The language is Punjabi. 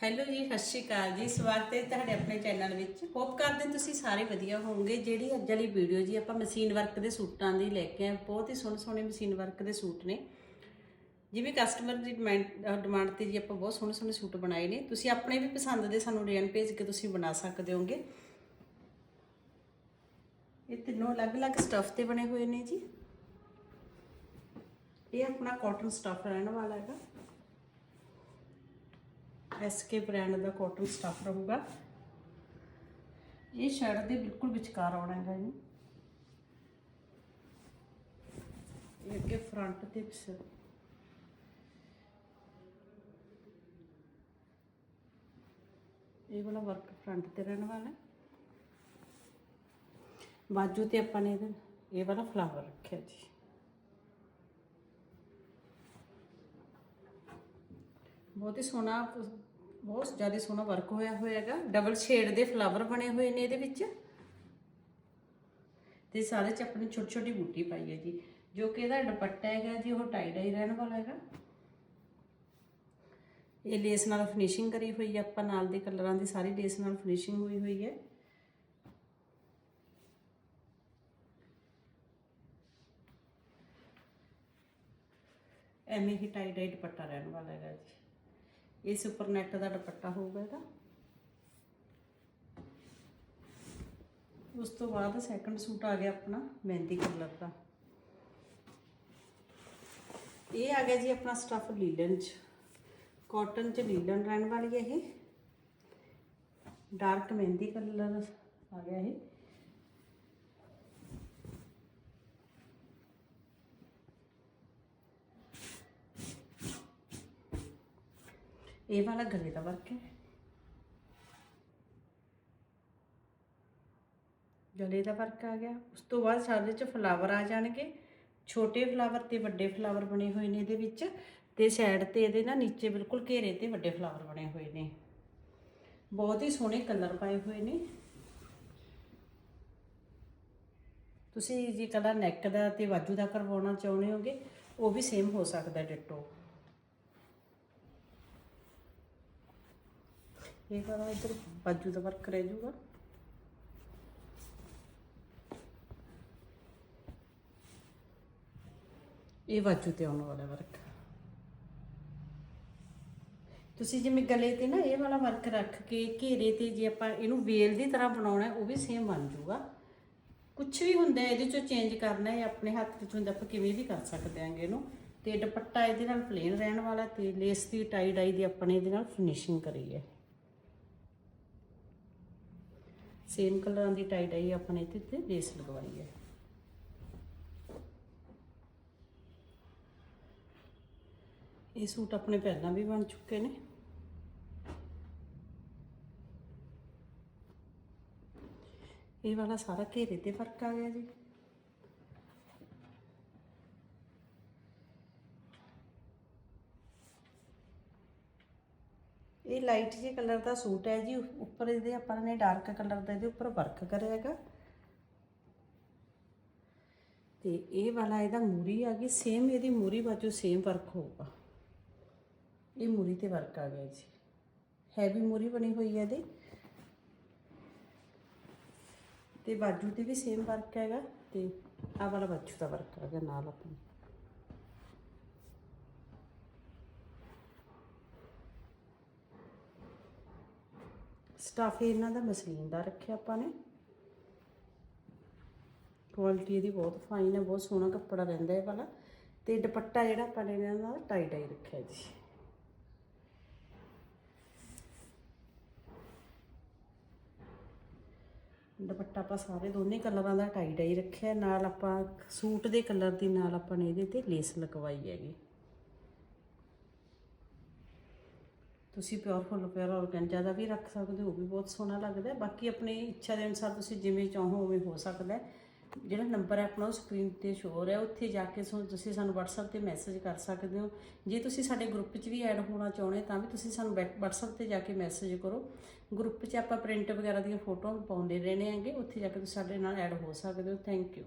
ਹੈਲੋ ਜੀ, ਸਤਿ ਸ਼੍ਰੀ ਅਕਾਲ ਜੀ। ਸਵਾਗਤ ਹੈ ਤੁਹਾਡੇ ਆਪਣੇ ਚੈਨਲ ਵਿੱਚ। ਹੋਪ ਕਰਦੇ ਤੁਸੀਂ ਸਾਰੇ ਵਧੀਆ ਹੋਵੋਗੇ। ਜਿਹੜੀ ਅੱਜ ਵਾਲੀ ਵੀਡੀਓ ਜੀ, ਆਪਾਂ ਮਸ਼ੀਨ ਵਰਕ ਦੇ ਸੂਟਾਂ ਦੀ ਲੈ ਕੇ ਆਏ ਬਹੁਤ ਹੀ ਸੋਹਣੇ ਸੋਹਣੇ ਮਸ਼ੀਨ ਵਰਕ ਦੇ ਸੂਟ ਨੇ। ਜਿਵੇਂ ਕਸਟਮਰ ਦੀ ਡਿਮਾਂਡ ਡਿਮਾਂਡ ਤੇ ਜੀ ਆਪਾਂ ਬਹੁਤ ਸੋਹਣੇ ਸੋਹਣੇ ਸੂਟ ਬਣਾਏ ਨੇ। ਤੁਸੀਂ ਆਪਣੇ ਵੀ ਪਸੰਦ ਦੇ ਸਾਨੂੰ ਡਿਜ਼ਾਈਨ ਭੇਜ ਕੇ ਤੁਸੀਂ ਬਣਾ ਸਕਦੇ ਹੋਗੇ ਇਹ ਤਿੰਨੋਂ ਅਲੱਗ-ਅਲੱਗ ਸਟੱਫ ਤੇ ਬਣੇ ਹੋਏ ਨੇ ਜੀ। ਇਹ ਆਪਣਾ ਕਾਟਨ ਸਟੱਫ ਰਹਿਣ ਵਾਲਾ ਹੈਗਾ। ਐਸਕੇ ਬ੍ਰਾਂਡ ਦਾ ਕਾਟਨ ਸਟੱਫ ਰਹੂਗਾ। ਇਹ ਸ਼ਰਟ ਦੇ ਬਿਲਕੁਲ ਵਿਚਕਾਰ ਆਉਣਾ ਹੈਗਾ ਜੀ। ਇਹ ਅੱਗੇ ਫਰੰਟ ਤੇ ਪਿੱਛੇ ਇਹ ਵਾਲਾ ਵਰਕ ਫਰੰਟ ਤੇ ਰਹਿਣ ਵਾਲਾ। ਬਾਜੂ ਤੇ ਆਪਾਂ ਨੇ ਇਹਦੇ ਇਹ ਵਾਲਾ ਫਲਾਵਰ ਰੱਖਿਆ ਜੀ। ਬਹੁਤ ਹੀ ਸੋਹਣਾ ਬਹੁਤ ਜ਼ਿਆਦਾ ਸੋਹਣਾ ਵਰਕ ਹੋਇਆ ਹੋਇਆ ਹੈਗਾ। ਡਬਲ ਸ਼ੇਡ ਦੇ ਫਲਾਵਰ ਬਣੇ ਹੋਏ ਨੇ ਇਹਦੇ ਵਿੱਚ। ਤੇ ਸਾਰੇ ਚ ਆਪਣੀ ਛੋਟੀ ਛੋਟੀ ਬੂਟੀ ਪਾਈ ਹੈ ਜੀ। ਜੋ ਕਿ ਇਹਦਾ ਦੁਪੱਟਾ ਹੈਗਾ ਜੀ, ਉਹ ਟਾਈ ਡਾਈ ਰਹਿਣ ਵਾਲਾ ਹੈਗਾ। ਇਹ ਲੇਸ ਨਾਲ ਫਿਨਿਸ਼ਿੰਗ ਕਰੀ ਹੋਈ ਹੈ। ਆਪਾਂ ਨਾਲ ਦੇ ਕਲਰਾਂ ਦੀ ਸਾਰੀ ਲੇਸ ਨਾਲ ਫਿਨਿਸ਼ਿੰਗ ਹੋਈ ਹੋਈ ਹੈ। ਐਵੇਂ ਹੀ ਟਾਈ ਡਾਈ ਦੁਪੱਟਾ ਰਹਿਣ ਵਾਲਾ ਹੈਗਾ ਜੀ। ਇਸ ਉੱਪਰ ਨੈਟ ਦਾ ਦੁਪੱਟਾ ਹੋਊਗਾ ਇਹਦਾ। ਉਸ ਤੋਂ ਬਾਅਦ ਸੈਕੰਡ ਸੂਟ ਆ ਗਿਆ ਆਪਣਾ ਮਹਿੰਦੀ ਕਲਰ ਦਾ। ਇਹ ਆ ਗਿਆ ਜੀ ਆਪਣਾ ਸਟਫ ਲੀਲਨ ਚ। ਕਾਟਨ ਚ ਲੀਲਨ ਰਹਿਣ ਵਾਲੀ ਹੈ ਇਹ। ਡਾਰਕ ਮਹਿੰਦੀ ਕਲਰ ਆ ਗਿਆ ਇਹ। ਇਹ ਵਾਲਾ ਗਲੇ ਦਾ ਵਰਕ ਹੈ। ਗਲੇ ਦਾ ਵਰਕ ਆ ਗਿਆ। ਉਸ ਤੋਂ ਬਾਅਦ ਸਾਡੇ ਚ ਫਲਾਵਰ ਆ ਜਾਣਗੇ। ਛੋਟੇ ਫਲਾਵਰ ਤੇ ਵੱਡੇ ਫਲਾਵਰ ਬਣੇ ਹੋਏ ਨੇ ਇਹਦੇ ਵਿੱਚ। ਤੇ ਸਾਈਡ ਤੇ ਇਹਦੇ ਨਾ ਨੀਚੇ ਬਿਲਕੁਲ ਘੇਰੇ ਤੇ ਵੱਡੇ ਫਲਾਵਰ ਬਣੇ ਹੋਏ ਨੇ। ਬਹੁਤ ਹੀ ਸੋਹਣੇ ਕਲਰ ਪਾਏ ਹੋਏ ਨੇ। ਤੁਸੀਂ ਜੇ ਕਲਾ ਨੈਕ ਦਾ ਤੇ ਬਾਜੂ ਦਾ ਕਰਵਾਉਣਾ ਚਾਹੁੰਦੇ ਹੋਗੇ, ਉਹ ਵੀ ਸੇਮ ਹੋ ਸਕਦਾ ਡਿਟੋ। ਇਹ ਵਾਲਾ ਇੱਧਰ? ਬਾਜੂ ਦਾ ਵਰਕ ਰਹਿ ਜਾਊਗਾ। ਇਹ ਬਾਜੂ ਤੇ ਆਉਣ ਵਾਲਾ ਵਰਕ। ਤੁਸੀਂ ਜਿਵੇਂ ਗਲੇ ਤੇ ਨਾ ਇਹ ਵਾਲਾ ਵਰਕ ਰੱਖ ਕੇ ਘੇਰੇ ਤੇ ਜੇ ਆਪਾਂ ਇਹਨੂੰ ਵੇਲ ਦੀ ਤਰ੍ਹਾਂ ਬਣਾਉਣਾ, ਉਹ ਵੀ ਸੇਮ ਬਣ ਜਾਊਗਾ। ਕੁਝ ਵੀ ਹੁੰਦਾ, ਇਹਦੇ ਚੋਂ ਚੇਂਜ ਕਰਨਾ ਹੈ ਆਪਣੇ ਹੱਥ ਵਿੱਚ ਹੁੰਦਾ ਆਪਾਂ ਕਿਵੇਂ ਵੀ ਕਰ ਸਕਦੇ ਆਂਗੇ ਇਹਨੂੰ। ਤੇ ਦੁਪੱਟਾ ਇਹਦੇ ਨਾਲ ਪਲੇਨ ਰਹਿਣ ਵਾਲਾ ਤੇ ਲੇਸ ਦੀ ਟਾਈ ਡਾਈ ਦੀ ਆਪਣੇ ਇਹਦੇ ਨਾਲ ਫਿਨਿਸ਼ਿੰਗ ਕਰੀ ਹੈ। ਸੇਮ ਕਲਰਾਂ ਦੀ ਟਾਈ ਡਾਈ ਆਪਣੇ ਤੇ ਤੇ ਲੇਸ ਲਗਵਾਈ ਹੈ। ਇਹ ਸੂਟ ਆਪਣੇ ਪਹਿਲਾਂ ਵੀ ਬਣ ਚੁੱਕੇ ਨੇ। ਇਹ ਵਾਲਾ ਸਾਰਾ ਘੇਰੇ ਤੇ ਫ਼ਰਕ ਆ ਗਿਆ ਜੀ। ਇਹ ਲਾਈਟ ਜਿਹੇ ਕਲਰ ਦਾ ਸੂਟ ਹੈ ਜੀ, ਉੱਪਰ ਇਹਦੇ ਆਪਾਂ ਨੇ ਡਾਰਕ ਕਲਰ ਦਾ ਇਹਦੇ ਉੱਪਰ ਵਰਕ ਕਰਿਆ ਹੈਗਾ। ਤੇ ਇਹ ਵਾਲਾ ਇਹਦਾ ਮੂਰੀ ਆ ਗਈ ਸੇਮ ਇਹਦੀ ਮੂਰੀ ਬਾਜੂ ਸੇਮ ਵਰਕ ਹੋਊਗਾ। ਇਹ ਮੂਰੀ ਤੇ ਵਰਕ ਆ ਗਿਆ ਜੀ। ਹੈਵੀ ਮੂਰੀ ਬਣੀ ਹੋਈ ਹੈ ਇਹਦੀ। ਤੇ ਬਾਜੂ ਤੇ ਵੀ ਸੇਮ ਵਰਕ ਹੈਗਾ ਤੇ ਆਹ ਵਾਲਾ ਬਾਜੂ ਦਾ ਵਰਕ ਆ ਗਿਆ ਨਾਲ ਆਪਣੀ। ਸਟਾਫ ਇਹਨਾਂ ਦਾ ਮਸਲੀਨ ਦਾ ਰੱਖਿਆ ਆਪਾਂ ਨੇ। ਕੁਆਲਿਟੀ ਇਹਦੀ ਬਹੁਤ ਫਾਈਨ ਹੈ, ਬਹੁਤ ਸੋਹਣਾ ਕੱਪੜਾ ਰਹਿੰਦਾ ਇਹ ਵਾਲਾ। ਤੇ ਦੁਪੱਟਾ ਜਿਹੜਾ ਆਪਾਂ ਨੇ ਇਹਨਾਂ ਦਾ ਟਾਈ ਟਾਈ ਰੱਖਿਆ ਜੀ। ਦੁਪੱਟਾ ਆਪਾਂ ਸਾਰੇ ਦੋਨੇ ਕਲਰਾਂ ਦਾ ਟਾਈ ਡਾਈ ਰੱਖਿਆ, ਨਾਲ ਆਪਾਂ ਸੂਟ ਦੇ ਕਲਰ ਦੀ ਨਾਲ ਆਪਾਂ ਨੇ ਇਹਦੇ ਤੇ ਲੇਸ ਲਗਵਾਈ ਹੈਗੀ। ਤੁਸੀਂ ਪਿਓਰ ਫੁੱਲ ਪਿਓਰ ਔਰਗੈਂਜਾ ਦਾ ਵੀ ਰੱਖ ਸਕਦੇ ਹੋ, ਉਹ ਵੀ ਬਹੁਤ ਸੋਹਣਾ ਲੱਗਦਾ ਬਾਕੀ ਆਪਣੀ ਇੱਛਾ ਦੇ ਅਨੁਸਾਰ ਤੁਸੀਂ ਜਿਵੇਂ ਚਾਹੋ ਉਵੇਂ ਹੋ ਸਕਦਾ ਜਿਹੜਾ ਨੰਬਰ ਹੈ ਆਪਣਾ ਉਹ ਸਕਰੀਨ ਤੇ ਸ਼ੋ ਹੋ। ਰਿਹਾ ਉੱਥੇ ਜਾ ਕੇ ਸੋ ਤੁਸੀਂ ਸਾਨੂੰ WhatsApp ਤੇ ਮੈਸੇਜ ਕਰ ਸਕਦੇ ਹੋ। ਜੇ ਤੁਸੀਂ ਸਾਡੇ ਗਰੁੱਪ 'ਚ ਵੀ ਐਡ ਹੋਣਾ ਚਾਹੁੰਦੇ ਤਾਂ ਵੀ ਤੁਸੀਂ ਸਾਨੂੰ ਬੈ- WhatsApp ਤੇ ਜਾ ਕੇ ਮੈਸੇਜ ਕਰੋ। ਗਰੁੱਪ 'ਚ ਆਪਾਂ ਪ੍ਰਿੰਟ ਵਗੈਰਾ ਦੀਆਂ ਫੋਟੋਆਂ ਪਾਉਂਦੇ ਰਹਿਣੇ ਹੈਗੇ, ਉੱਥੇ ਜਾ ਕੇ ਤੁਸੀਂ ਸਾਡੇ ਨਾਲ ਐਡ ਹੋ ਸਕਦੇ ਹੋ। Thank you